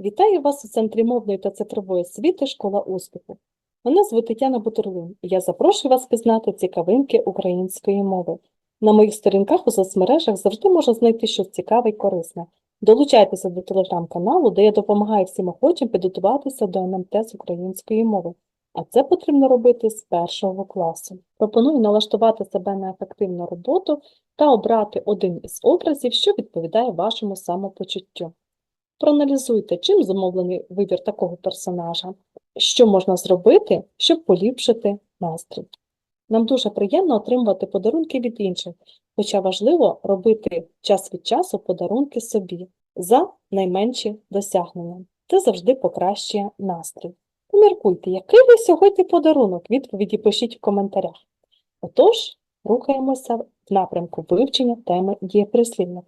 Вітаю вас у Центрі мовної та цифрової освіти Школа успіху. Мене звуть Тетяна Бутурлин, і я запрошую вас пізнати цікавинки української мови. На моїх сторінках у соцмережах завжди можна знайти щось цікаве і корисне. Долучайтеся до телеграм-каналу, де я допомагаю всім охочим підготуватися до НМТ з української мови. А це потрібно робити з першого класу. Пропоную налаштувати себе на ефективну роботу та обрати один із образів, що відповідає вашому самопочуттю. Проаналізуйте, чим зумовлений вибір такого персонажа, що можна зробити, щоб поліпшити настрій. Нам дуже приємно отримувати подарунки від інших, хоча важливо робити час від часу подарунки собі за найменші досягнення. Це завжди покращує настрій. Поміркуйте, який ви сьогодні подарунок? Відповіді пишіть в коментарях. Отож, рухаємося в напрямку вивчення теми дієприслівник.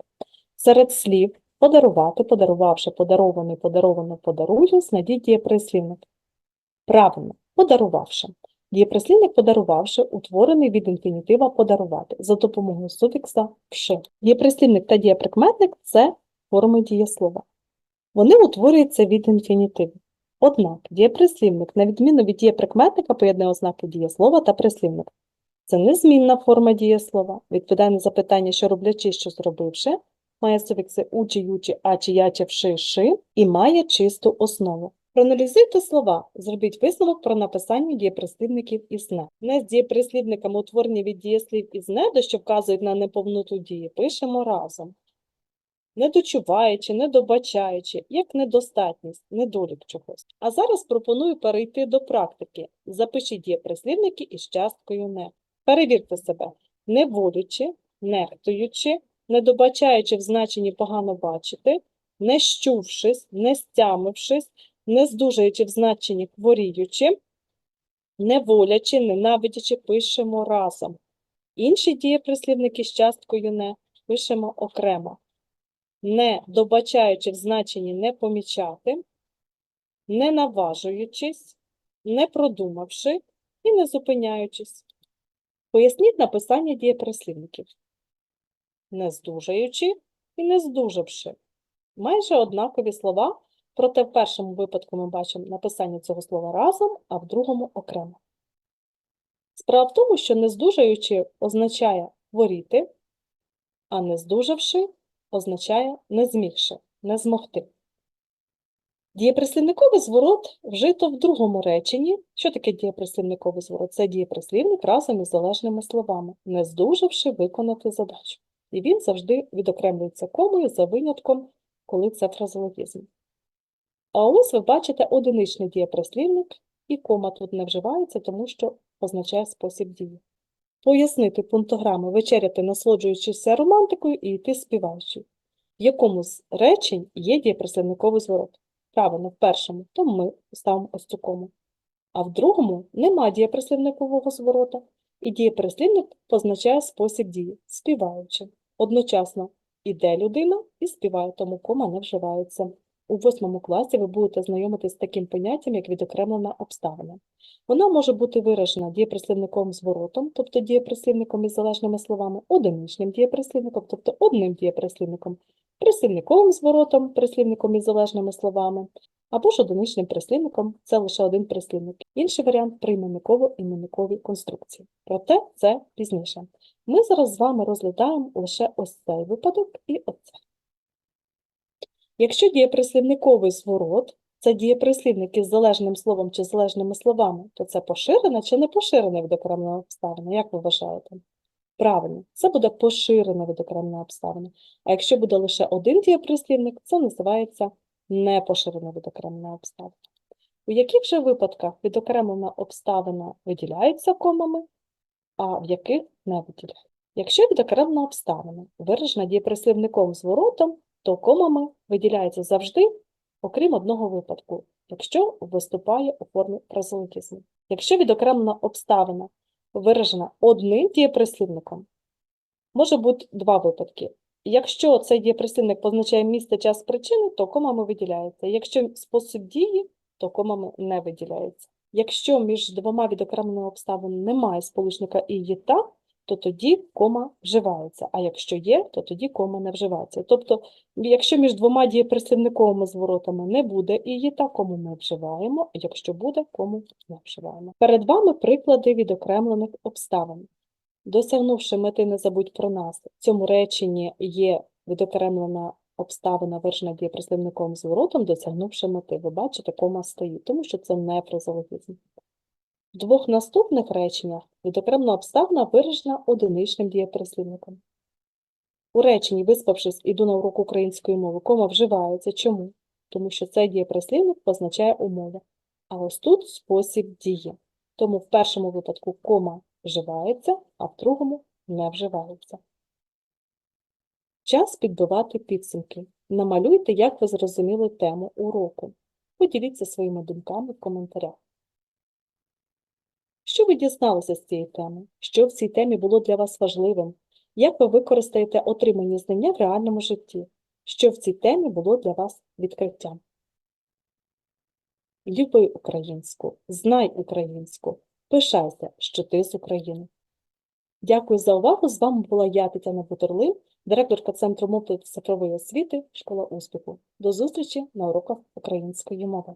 Серед слів подарувати, подарувавши, подарований, подаровано, подарую, знайдіть дієприслівник. Правильно, подарувавши. Дієприслівник подарувавши утворений від інфінітива подарувати за допомогою суфікса «вши». Дієприслівник та дієприкметник – це форми дієслова. Вони утворюються від інфінітиву. Однак дієприслівник, на відміну від дієприкметника, поєднує ознаки дієслова та прислівник. Це незмінна форма дієслова, відповідає на запитання, що роблячи, що зробивши, має суфікси учи, ючі, ачі, яче, вши, ши і має чисту основу. Проаналізуйте слова, зробіть висновок про написання дієприслівників із «не». Не з дієприслівниками, утворені від дієслів із «не», що вказують на неповноту дії, пишемо разом. Недочуваючи, недобачаючи, як недостатність, недолік чогось. А зараз пропоную перейти до практики. Запишіть дієприслівники із часткою «не». Перевірте себе, не волючи, нехтуючи, не добачаючи в значенні погано бачити, не щувшись, не стямившись, не здужуючи в значенні хворіючи, не волячи, ненавидячи, пишемо разом. Інші дієприслівники з часткою не пишемо окремо. Не добачаючи в значенні не помічати, не наважуючись, не продумавши і не зупиняючись. Поясніть написання дієприслівників. Не здужаючи і не здужавши. Майже однакові слова, проте в першому випадку ми бачимо написання цього слова разом, а в другому окремо. Справа в тому, що не здужаючи означає хворіти, а не здужавши означає не змігши, не змогти. Дієприслівниковий зворот вжито в другому реченні. Що таке дієприслівниковий зворот? Це дієприслівник разом із залежними словами, не здужавши виконати задачу. І він завжди відокремлюється комою за винятком, коли це фразеологізм. А ось ви бачите одиничний дієприслівник, і кома тут не вживається, тому що означає спосіб дії. Пояснити пунктограми вечеряти, насолоджуючися романтикою і йти співаючи. В якому з речень є дієприслівниковий зворот? Правильно, в першому, то ми ставимо ось цю кому. А в другому нема дієприслівникового зворота, і дієприслівник позначає спосіб дії, співаючи. Одночасно іде людина і співає, тому кома не вживається. У восьмому класі ви будете знайомитись з таким поняттям, як відокремлена обставина. Вона може бути виражена дієприслівниковим зворотом, тобто дієприслівником із залежними словами, одиничним дієприслівником, тобто одним дієприслівником, прислівниковим зворотом, прислівником із залежними словами, або ж одиничним прислівником це лише один прислівник. Інший варіант прийменниково-іменникові конструкції. Проте це пізніше. Ми зараз з вами розглядаємо лише ось цей випадок і оце. Якщо дієприслівниковий зворот це дієприслівник із залежним словом чи залежними словами, то це поширена чи не поширена відокремлена обставина? Як ви вважаєте? Правильно, це буде поширена відокремлена обставина. А якщо буде лише один дієприслівник, це називається непоширена відокремлена обставина. У яких же випадках відокремлена обставина виділяється комами, а в яких не виділяється? Якщо відокремлена обставина виражена дієприслівником зворотом, то комами виділяється завжди, окрім одного випадку, якщо виступає у формі фразеологізму. Якщо відокремлена обставина виражена одним дієприслівником, може бути два випадки. Якщо цей дієприслівник позначає місце, час, причини, то комами виділяється. Якщо спосіб дії, то комами не виділяється. Якщо між двома відокремленими обставинами немає сполучника і є та, то тоді кома вживається, а якщо є, то тоді кома не вживається. Тобто, якщо між двома дієприслівниковими зворотами не буде і та кому ми вживаємо, якщо буде, кому не вживаємо. Перед вами приклади відокремлених обставин. Досягнувши мети «не забудь про нас», в цьому реченні є відокремлена обставина, виражена дієприслівниковим зворотом, досягнувши мети. Ви бачите, кома стоїть, тому що це не фразологізм. В двох наступних реченнях відокремлена обставина виражена одиничним дієприслівником. У реченні «виспавшись, іду на урок української мови» кома вживається. Чому? Тому що цей дієприслівник позначає умову. А ось тут спосіб дії. Тому в першому випадку кома вживається, а в другому не вживається. Час підбивати підсумки. Намалюйте, як ви зрозуміли тему уроку. Поділіться своїми думками в коментарях. Що ви дізналися з цієї теми? Що в цій темі було для вас важливим? Як ви використаєте отримані знання в реальному житті? Що в цій темі було для вас відкриттям? Люби українську, знай українську, пишайся, що ти з України. Дякую за увагу. З вами була я, Тетяна Бутерлин, директорка Центру мовної та цифрової освіти Школа успіху. До зустрічі на уроках української мови.